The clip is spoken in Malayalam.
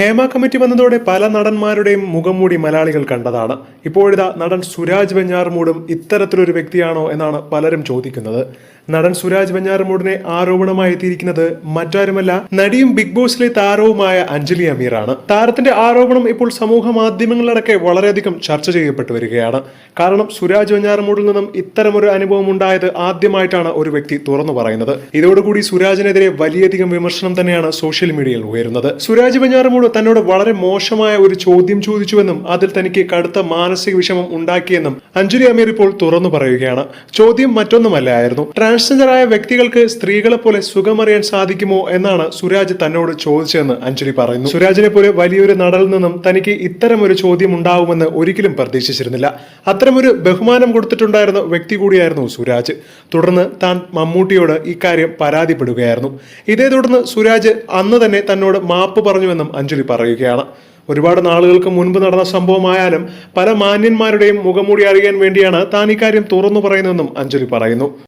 ഹേമ കമ്മിറ്റി വന്നതോടെ പല നടന്മാരുടെയും മുഖംമൂടി മലയാളികൾ കണ്ടതാണ്. ഇപ്പോഴിതാ നടൻ സുരാജ് വെഞ്ഞാറുമൂടും ഇത്തരത്തിലൊരു വ്യക്തിയാണോ എന്നാണ് പലരും ചോദിക്കുന്നത്. നടൻ സുരാജ് വെഞ്ഞാറുമൂടിനെ ആരോപണമായി എത്തിയിരിക്കുന്നത് മറ്റാരുമല്ല നടിയും ബിഗ് ബോസിലെ താരവുമായ അഞ്ജലി അമീറാണ്. താരത്തിന്റെ ആരോപണം ഇപ്പോൾ സമൂഹ മാധ്യമങ്ങളിലടക്കെ വളരെയധികം ചർച്ച ചെയ്യപ്പെട്ടു വരികയാണ്. കാരണം സുരാജ് വെഞ്ഞാറുമൂടിൽ നിന്നും ഇത്തരമൊരു അനുഭവം ഉണ്ടായത് ആദ്യമായിട്ടാണ് ഒരു വ്യക്തി തുറന്നു പറയുന്നത്. ഇതോടുകൂടി സുരാജിനെതിരെ വലിയധികം വിമർശനം തന്നെയാണ് സോഷ്യൽ മീഡിയയിൽ ഉയരുന്നത്. സുരാജ് വെഞ്ഞാറുമൂട് തന്നോട് വളരെ മോശമായ ഒരു ചോദ്യം ചോദിച്ചുവെന്നും അതിൽ തനിക്ക് കടുത്ത മാനസിക വിഷമം ഉണ്ടാക്കിയെന്നും അഞ്ജലി അമീർ ഇപ്പോൾ തുറന്നു പറയുകയാണ്. ചോദ്യം മറ്റൊന്നുമല്ലായിരുന്നു ട്രാൻസ്ജെൻഡറായ വ്യക്തികൾക്ക് സ്ത്രീകളെ പോലെ സുഖമറിയാൻ സാധിക്കുമോ എന്നാണ് സുരാജ് തന്നോട് ചോദിച്ചതെന്ന് അഞ്ജലി പറയുന്നു. സുരാജിനെ പോലെ വലിയൊരു നടനിൽ നിന്നും തനിക്ക് ഇത്തരം ഒരു ചോദ്യം ഉണ്ടാവുമെന്ന് ഒരിക്കലും പ്രതീക്ഷിച്ചിരുന്നില്ല. അത്തരമൊരു ബഹുമാനം കൊടുത്തിട്ടുണ്ടായിരുന്ന വ്യക്തി കൂടിയായിരുന്നു സുരാജ്. തുടർന്ന് താൻ മമ്മൂട്ടിയോട് ഇക്കാര്യം പരാതിപ്പെടുകയായിരുന്നു. ഇതേ തുടർന്ന് സുരാജ് അന്ന് തന്നെ തന്നോട് മാപ്പ് പറഞ്ഞുവെന്നും അഞ്ജലി പറയുകയാണ്. ഒരുപാട് നാളുകൾക്ക് മുൻപ് നടന്ന സംഭവമായാലും പല മാന്യന്മാരുടെയും മുഖംമൂടി അറിയാൻ വേണ്ടിയാണ് താൻ ഇക്കാര്യം തുറന്നു പറയുന്നതെന്നും അഞ്ജലി പറയുന്നു.